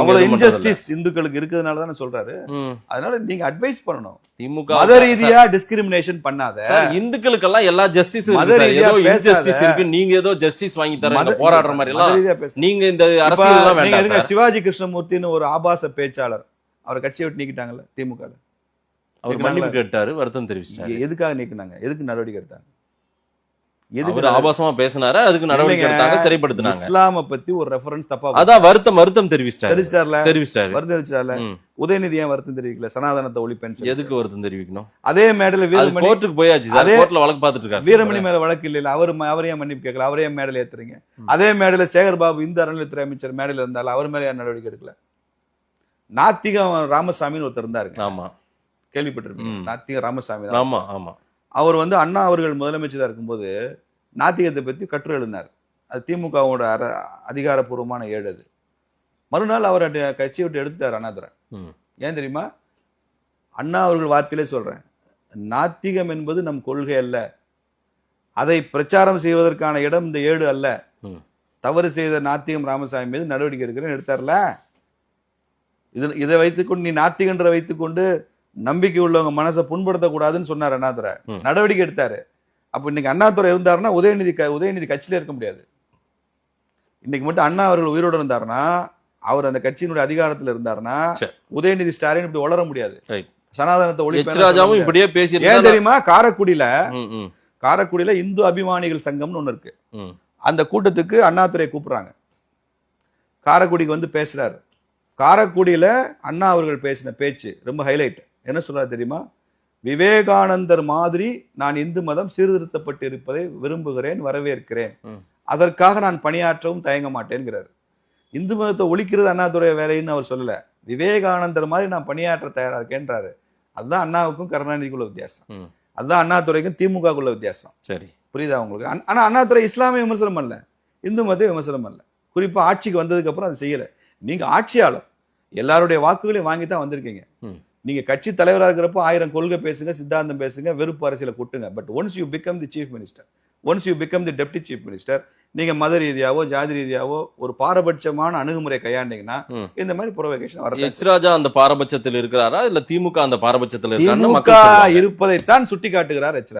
அவ்வளவு. இன்ஜஸ்டிஸ் இந்துக்களுக்கு இருக்கிறதுனால தானே சொல்றாரு. அதனால நீங்க அட்வைஸ் பண்ணணும். திமுக மத ரீதியா டிஸ்கிரிமினேஷன் பண்ணாத. இந்துக்களுக்கெல்லாம் எல்லா ஜஸ்டிஸ் ஏதோ. இன்ஜஸ்டிஸ் இருக்கு நீங்க ஏதோ ஜஸ்டிஸ் வாங்கி தர போராடுற மாதிரி மத எல்லாம் நீங்க இந்த அரசியல் சிவாஜி கிருஷ்ணமூர்த்தின்னு ஒரு ஆபாச பேச்சாளர் அவர் கட்சியை விட்டு நீக்கிட்டாங்கல்ல திமுக. அவர் மன்னிப்பு கேட்டாரு வருத்தம் தெரிவிச்சிட்டாரு. எதுக்காக நீக்கினாங்க? எதுக்கு நடவடிக்கை எடுத்தாங்க? எதுக்கு ஆபாசமா பேசினாரு? அதுக்கு நடவடிக்கை. எடுத்தாங்க சிறைப்படுத்தினாங்க இஸ்லாம பத்தி ஒரு ரெஃபரன்ஸ் தப்பா அதான் வருத்தம் வருத்தம் தெரிவிச்சிட்டாரு. தெரிவிச்சிட்டார்ல? தெரிவிச்சிட்டாரு. வருத்தம் தெரிவிச்சார்ல. உதயநிதி ஏன் வருத்தம் தெரிவிக்கல? சனாதனத்தை ஒழிப்பேன்னு சொல்லி. எதுக்கு வருத்தம் தெரிவிக்கணும்? அதே மேடையில அது வீரமணி கோர்ட்டுக்கு போயாச்சு. அதே- கோர்ட்ல வழக்கு பார்த்துட்டு இருக்காரு. வீரமணி மேல வழக்கு இல்ல அவர் அவர் ஏன் மன்னிப்பு கேட்கல? அவரே ஏன் ஏத்துறீங்க? அதே மேடையில சேகர் பாபு இந்து அறநிலையத்துறை அமைச்சர் மேடையில இருந்தாலும் அவர் மேல ஏன் நடவடிக்கை எடுக்கல? நாத்திகம் ராமசாமின்னு ஒருத்தர் இருந்தாருங்க. ஆமா. கேள்விப்பட்டிருப்பீங்க. ம். நாத்திக ராமசாமி. ஆமா ஆமா. அவர் வந்து அண்ணா அவர்கள் முதலமைச்சரா இருக்கும்போது நாத்திகத்தை பத்தி கட்டுரை எழுதினார். அது திமுகவோட அர அதிகாரப்பூர்வமான ஏடு அது. மறுநாள் அவர் கட்சியை விட்டு எடுத்துட்டார் அண்ணாதுரை. ஏன் தெரியுமா? அண்ணா அவர்கள் வார்த்தையிலே சொல்றேன். நாத்திகம் என்பது நம் கொள்கை அல்ல. அதை பிரச்சாரம் செய்வதற்கான இடம் இந்த ஏடு அல்ல. தவறு செய்த நாத்திகம் ராமசாமி மீது நடவடிக்கை எடுக்கிறேன்னு எடுத்தார்ல? இது இதை வைத்துக்கொண்டு நீ நாத்திகன்ற வைத்துக்கொண்டு நம்பிக்கை உள்ளவங்க மனசை புண்படுத்தக்கூடாதுன்னு சொன்னார் அண்ணாதுரை. நடவடிக்கை எடுத்தாரு. அப்ப இன்னைக்கு அண்ணாதுரை இருந்தாருன்னா உதயநிதி க- உதயநிதி கட்சியில இருக்க முடியாது. இன்னைக்கு மட்டும் அண்ணா அவர்கள் உயிரோடு இருந்தாருன்னா அவர் அந்த கட்சியினுடைய அதிகாரத்துல இருந்தாருன்னா. உதயநிதி ஸ்டாலின் இப்படி வளர முடியாது. சனாதனத்தை ஒளி இப்படியே பேசிட்டு ஏன் தெரியுமா? காரைக்குடியில காரைக்குடியில இந்து அபிமானிகள் சங்கம்னு ஒண்ணு இருக்கு. அந்த கூட்டத்துக்கு அண்ணாதுரை கூப்பிடுறாங்க. காரைக்குடிக்கு வந்து பேசுறாரு. காரைக்குடியில அண்ணா அவர்கள் பேசின பேச்சு ரொம்ப ஹைலைட் என்ன சொல்றாரு தெரியுமா? விவேகானந்தர் மாதிரி நான் இந்து மதம் சீர்திருத்தப்பட்டு இருப்பதை விரும்புகிறேன் வரவேற்கிறேன். அதற்காக நான் பணியாற்றவும் தயங்க மாட்டேங்கிறாரு இந்து மதத்தை ஒழிக்கிறது அண்ணாதுரை வேலைன்னு அவர் சொல்லல. விவேகானந்தர் மாதிரி நான் பணியாற்ற தயாரா இருக்கேன்றாரு. அதுதான் அண்ணாவுக்கும் கருணாநிதிக்குள்ள வித்தியாசம். அதுதான் அண்ணாதுரைக்கும் திமுகக்குள்ள வித்தியாசம். சரி. புரியுதா உங்களுக்கு? ஆனா- அண்ணாதுரை இஸ்லாமிய விமர்சனம் பண்ணல. இந்து மத விமர்சனம் பண்ணல. குறிப்பா ஆட்சிக்கு வந்ததுக்கு அப்புறம் அது செய்யல. நீங்க ஆட்சியாளர். எல்லாருடைய வாக்குகளையும் வாங்கி தான் வந்திருக்கீங்க ம். நீங்க கட்சி தலைவரா இருக்கிறப்போ ஆயிரம் கொள்கை பேசுங்க சித்தாந்தம் பேசுங்க வெறுப்பு அரசியலை கொட்டுங்க but once you become the chief minister once you become the deputy chief minister நீங்க மத ரீதியாவோ ஜாதி ரீதியாவோ ஒரு பாரபட்சமான அணுகுமுறை கையாண்டீங்கன்னா. இந்த மாதிரி புறவேகேஷன் வரது எச் ராஜா அந்த பாரபட்சத்தில் இருக்கிறாரா இல்ல திமுக அந்த பாரபட்சத்தில் சொல்லுவாங்க. இருப்பதைத்தான் சுட்டி காட்டுகிறார் எச்